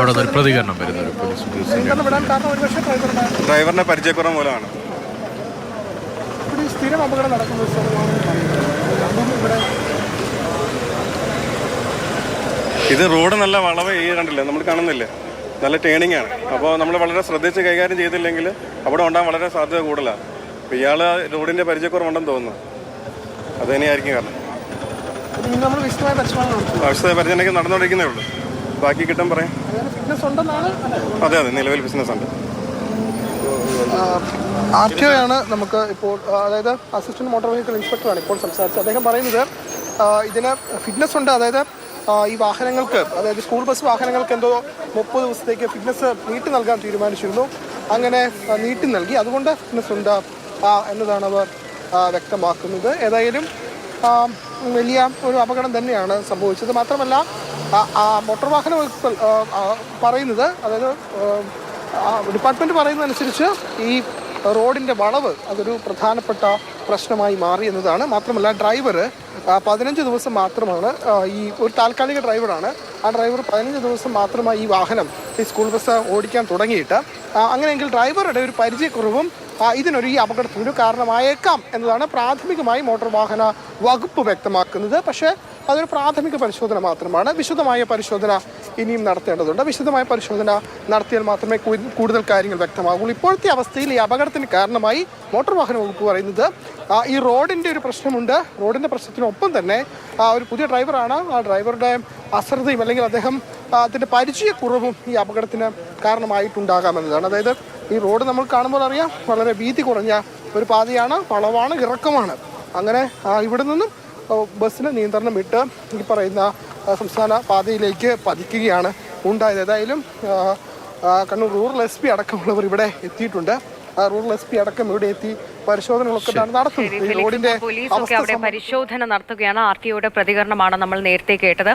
അവിടെ ഒരു പ്രതികരണം പോലീസ് ഡ്രൈവറുടെ ഡ്രൈവറിന്റെ പരിചയക്കുറവ് മൂലമാണ്. സ്ഥിരം അപകടം നടക്കുന്ന ഇത് റോഡ് നല്ല വളവ് ഈ കണ്ടില്ലേ? നമ്മൾ കാണുന്നില്ലേ? നല്ല ടേണിംഗ് ആണ്. അപ്പോൾ നമ്മൾ വളരെ ശ്രദ്ധിച്ച് കൈകാര്യം ചെയ്തില്ലെങ്കിൽ അവിടെ ഉണ്ടാകാൻ വളരെ സാധ്യത കൂടുതലാണ് അപ്പോൾ ഇയാൾ റോഡിന്റെ പരിചയക്കുറവുണ്ടെന്ന് തോന്നുന്നു. അത് തന്നെയായിരിക്കും കാരണം. ഇനി നമ്മൾ വിശദമായ പരിശോധന നടത്തും. ആവശ്യമായ പരിചരണയ്ക്ക് നടന്നുകൊണ്ടിരിക്കുന്നേ ഉള്ളൂ. ബാക്കി കിട്ടാൻ പറയാം. അങ്ങനെ ഫിറ്റ്നസ് ഉണ്ടെന്നാണ് അതെ അതെ നിലവിൽ ബിസിനസ് ഉണ്ട്. ആണ് നമുക്ക് ഇപ്പോൾ അതായത് അസിസ്റ്റന്റ് മോട്ടോർ വെഹിക്കിൾ ഇൻസ്പെക്ടറാണ് ഇപ്പോൾ സംസാരിച്ചത്. അദ്ദേഹം പറയുന്നത് ഇതിന് ഫിറ്റ്നസ് ഉണ്ട്. അതായത് ഈ വാഹനങ്ങൾക്ക് അതായത് സ്കൂൾ ബസ് വാഹനങ്ങൾക്ക് എന്തോ മുപ്പത് ദിവസത്തേക്ക് ഫിറ്റ്നസ് നീട്ടി നൽകാൻ തീരുമാനിച്ചിരുന്നു. അങ്ങനെ നീട്ടി നൽകി. അതുകൊണ്ട് ഫിറ്റ്നസ് ഉണ്ട് എന്നതാണ് അവർ വ്യക്തമാക്കുന്നത്. ഏതായാലും വലിയ ഒരു അപകടം തന്നെയാണ് സംഭവിച്ചത്. മാത്രമല്ല മോട്ടോർ വാഹന വകുപ്പ് പറയുന്നത് അതായത് ഡിപ്പാർട്ട്മെന്റ് പറയുന്നതനുസരിച്ച് ഈ റോഡിന്റെ വളവ് അതൊരു പ്രധാനപ്പെട്ട പ്രശ്നമായി മാറി എന്നതാണ്. മാത്രമല്ല ഡ്രൈവർ പതിനഞ്ച് ദിവസം മാത്രമാണ് ഈ ഒരു താൽക്കാലിക ഡ്രൈവറാണ് ആ ഡ്രൈവർ പതിനഞ്ച് ദിവസം മാത്രമായി ഈ വാഹനം ഈ സ്കൂൾ ബസ് ഓടിക്കാൻ തുടങ്ങിയിട്ട്. അങ്ങനെയെങ്കിൽ ഡ്രൈവറുടെ ഒരു പരിചയക്കുറവും ഇതിനൊരു ഈ അപകടത്തിനൊരു കാരണമായേക്കാം എന്നതാണ് പ്രാഥമികമായി മോട്ടോർ വാഹന വകുപ്പ് വ്യക്തമാക്കുന്നത്. പക്ഷേ അതൊരു പ്രാഥമിക പരിശോധന മാത്രമാണ്. വിശദമായ പരിശോധന ഇനിയും നടത്തേണ്ടതുണ്ട്. വിശദമായ പരിശോധന നടത്തിയാൽ മാത്രമേ കൂടുതൽ കാര്യങ്ങൾ വ്യക്തമാകുള്ളൂ. ഇപ്പോഴത്തെ അവസ്ഥയിൽ ഈ അപകടത്തിന് കാരണമായി മോട്ടോർ വാഹന വകുപ്പ് പറയുന്നത് ഈ റോഡിന്റെ ഒരു പ്രശ്നമുണ്ട്. റോഡിന്റെ പ്രശ്നത്തിനൊപ്പം തന്നെ ഒരു പുതിയ ഡ്രൈവറാണ്. ആ ഡ്രൈവറുടെ അശ്രദ്ധയും അല്ലെങ്കിൽ അദ്ദേഹം അതിന്റെ പരിചയക്കുറവും ഈ അപകടത്തിന് കാരണമായിട്ടുണ്ടാകാമെന്നതാണ്. അതായത് ഈ റോഡ് നമ്മൾ കാണുമ്പോൾ അറിയാം വളരെ വീതി കുറഞ്ഞ ഒരു പാതയാണ് വളവാണ് ഇറക്കമാണ്. അങ്ങനെ ഇവിടെ നിന്നും ബസ്സിന് നിയന്ത്രണം വിട്ട് ഈ പറയുന്ന സംസ്ഥാന പാതയിലേക്ക് പതിക്കുകയാണ് ഉണ്ടായത്. ഏതായാലും കണ്ണൂർ റൂറൽ എസ് പി അടക്കമുള്ളവർ ഇവിടെ എത്തിയിട്ടുണ്ട്. റൂറൽ എസ് പി അടക്കം ഇവിടെ എത്തി പരിശോധനകളൊക്കെ നടത്തുന്നത് റോഡിന്റെ പോലീസ് ഒക്കെ അവിടെ പരിശോധന നടത്തുകയാണ്. ആർ ടി ഒയുടെ പ്രതികരണമാണ് നമ്മൾ നേരത്തെ കേട്ടത്.